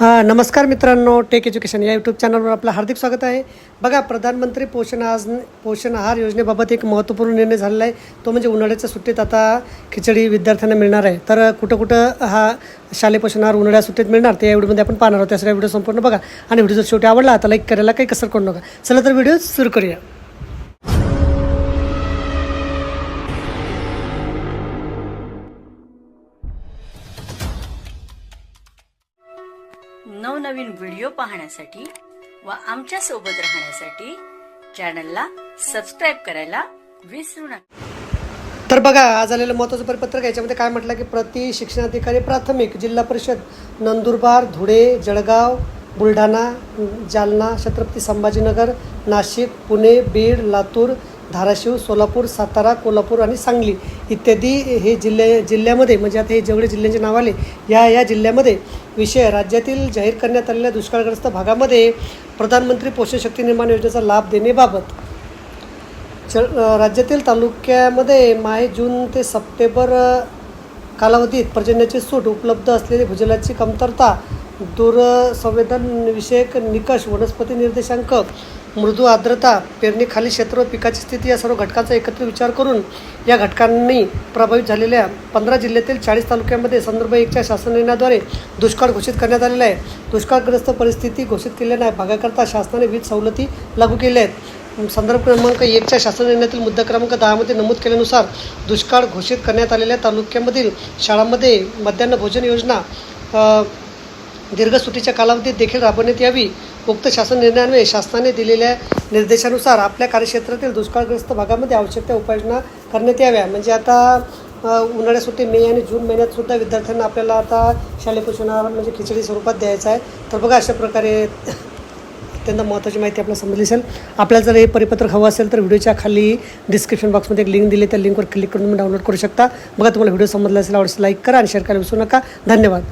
हा, नमस्कार मित्रांनो टेक एज्युकेशन या यूट्यूब चॅनलवर आपलं हार्दिक स्वागत आहे. बघा प्रधानमंत्री पोषण आज पोषण आहार योजनेबाबत एक महत्त्वपूर्ण निर्णय झालेला आहे. तो म्हणजे उन्हाळ्याच्या सुट्टीत आता खिचडी विद्यार्थ्यांना मिळणार आहे. तर कुठं कुठं हा शालेय पोषण आहार उन्हाळ्या सुट्टीत मिळणार ते या व्हिडिओमध्ये आपण पाहणार आहोत. त्यासाठी व्हिडिओ संपूर्ण बघा. आणि व्हिडिओ जर शेवटी आवडला तर लाईक करायला काही कसर करू नका. चला तर व्हिडिओ सुरू करूया. नवनवीन व्हिडिओ पाहण्यासाठी व आमच्यासोबत राहण्यासाठी चॅनलला सबस्क्राईब करायला विसरू नका. तर बघा आज आलेलं महत्त्वाचं परिपत्रक याच्यामध्ये काय म्हटलं की प्रति शिक्षणाधिकारी प्राथमिक जिल्हा परिषद नंदुरबार धुळे जळगाव बुलढाणा जालना छत्रपती संभाजीनगर नाशिक पुणे बीड लातूर धाराशिव सोलापूर सातारा कोल्हापूर आणि सांगली इत्यादी हे जिल्हे जिल्ह्यामध्ये म्हणजे आता हे जेवढे जिल्ह्यांचे नाव आले या या जिल्ह्यामध्ये विषय राज्यातील जाहीर करण्यात आलेल्या दुष्काळग्रस्त भागामध्ये प्रधानमंत्री पोषण शक्ती निर्माण योजनेचा लाभ देण्याबाबत. च राज्यातील तालुक्यामध्ये माहे जून ते सप्टेंबर कालावधीत पर्जन्याची सूट उपलब्ध असलेली भूजलाची कमतरता दूरसंवेदनविषयक निकष वनस्पती निर्देशांक मृदू आर्द्रता पेरणीखाली क्षेत्र व पिकाची स्थिती या सर्व घटकांचा एकत्रित विचार करून या घटकांनी प्रभावित झालेल्या पंधरा जिल्ह्यातील चाळीस तालुक्यांमध्ये संदर्भ एकच्या शासन निर्णयाद्वारे दुष्काळ घोषित करण्यात आलेला आहे. दुष्काळग्रस्त परिस्थिती घोषित केल्या नाही भागाकरता शासनाने विविध सवलती लागू केल्या आहेत. संदर्भ क्रमांक एकच्या शासन निर्णयातील मुद्दा क्रमांक दहामध्ये नमूद केल्यानुसार दुष्काळ घोषित करण्यात आलेल्या तालुक्यामधील शाळांमध्ये मध्यान्ह भोजन योजना दीर्घ सुट्टीच्या कालावधीत देखील राबवण्यात यावी. उक्त शासन निर्णयान्वये शासनाने दिलेल्या निर्देशानुसार आपल्या कार्यक्षेत्रातील दुष्काळग्रस्त भागामध्ये आवश्यक त्या उपाययोजना करण्यात याव्या. म्हणजे आता उन्हाळ्या सुट्टी मे आणि जून महिन्यात सुद्धा विद्यार्थ्यांना आपल्याला आता शालेय पोषणावर आहार म्हणजे खिचडी स्वरूपात द्यायचं आहे. तर बघा अशा प्रकारे अत्यंत महत्त्वाची माहिती आपल्याला समजली असेल. आपल्याला जर हे परिपत्रक हवं असेल तर व्हिडिओच्या खाली डिस्क्रिप्शन बॉक्समध्ये एक लिंक दिली त्या लिंकवर क्लिक करून तुम्ही डाउनलोड करू शकता. बघा तुम्हाला व्हिडिओ समजला असेल आवडल्यास लाईक करा आणि शेअर करायला विसरू नका. धन्यवाद.